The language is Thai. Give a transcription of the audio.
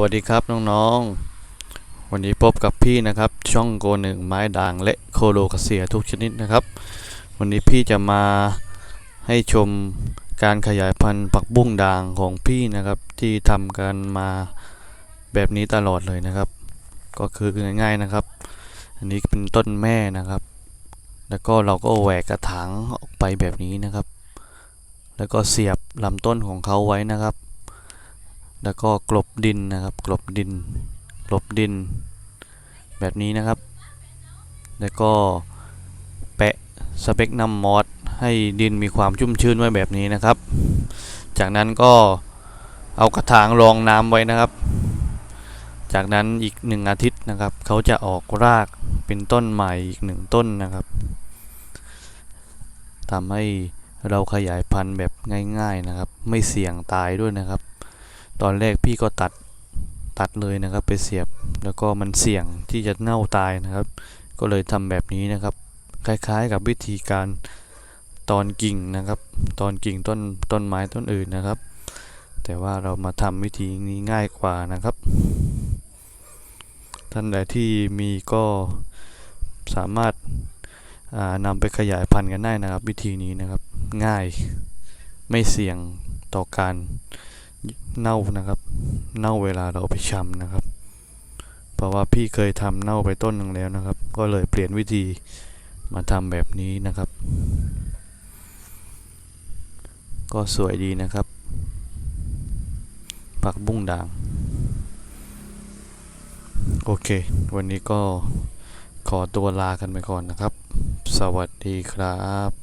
วัสดีครับน้องๆ วันนี้พบกับพี่นะครับ ช่องโกหนึ่งไม้ด่างและโคโลกเซียทุกชนิดนะครับ วันนี้พี่จะมาให้ชมการขยายพันธุ์ผักบุ้งด่างของพี่นะครับ ที่ทำกันมาแบบนี้ตลอดเลยนะครับ ก็คือง่ายๆนะครับ อันนี้เป็นต้นแม่นะครับ แล้วก็เราก็แหวกกระถางออกไปแบบนี้นะครับ แล้วก็เสียบลำต้นของเขาไว้นะครับ แล้วก็กลบดินนะครับ กลบดิน กลบดิน แบบนี้นะครับ แล้วก็แปะสเปกนัมมอสให้ดินมีความชุ่มชื้นไว้แบบนี้นะครับ จากนั้นก็เอากระถางรองน้ำไว้นะครับ จากนั้นอีกหนึ่งอาทิตย์นะครับ เขาจะออกรากเป็นต้นใหม่อีกหนึ่งต้นนะครับทำให้เราขยายพันธุ์แบบง่าย ๆนะครับ ไม่เสี่ยงตายด้วยนะครับ ตอนแรกพี่ก็ตัดตัดเลยนะครับไปเสียบแล้วก็มันเสี่ยงที่จะเน่าตายนะครับ ก็เลยทำแบบนี้นะครับ คล้ายๆกับวิธีการตอนกิ่งนะครับ ตอนกิ่งต้นต้นไม้ต้นอื่นนะครับ แต่ว่าเรามาทำวิธีนี้ง่ายกว่านะครับ ท่านใดที่มีก็สามารถานำไปขยายพันธุ์กันได้นะครับ วิธีนี้นะครับง่ายไม่เสี่ยงต่อการ เน่านะครับ เน่าเวลาเราไปชำนะครับ เพราะว่าพี่เคยทำเน่าไปต้นหนึ่งแล้วนะครับ ก็เลยเปลี่ยนวิธีมาทำแบบนี้นะครับ ก็สวยดีนะครับ ผักบุ้งด่าง โอเค วันนี้ก็ขอตัวลากันไปก่อนนะครับ สวัสดีครับ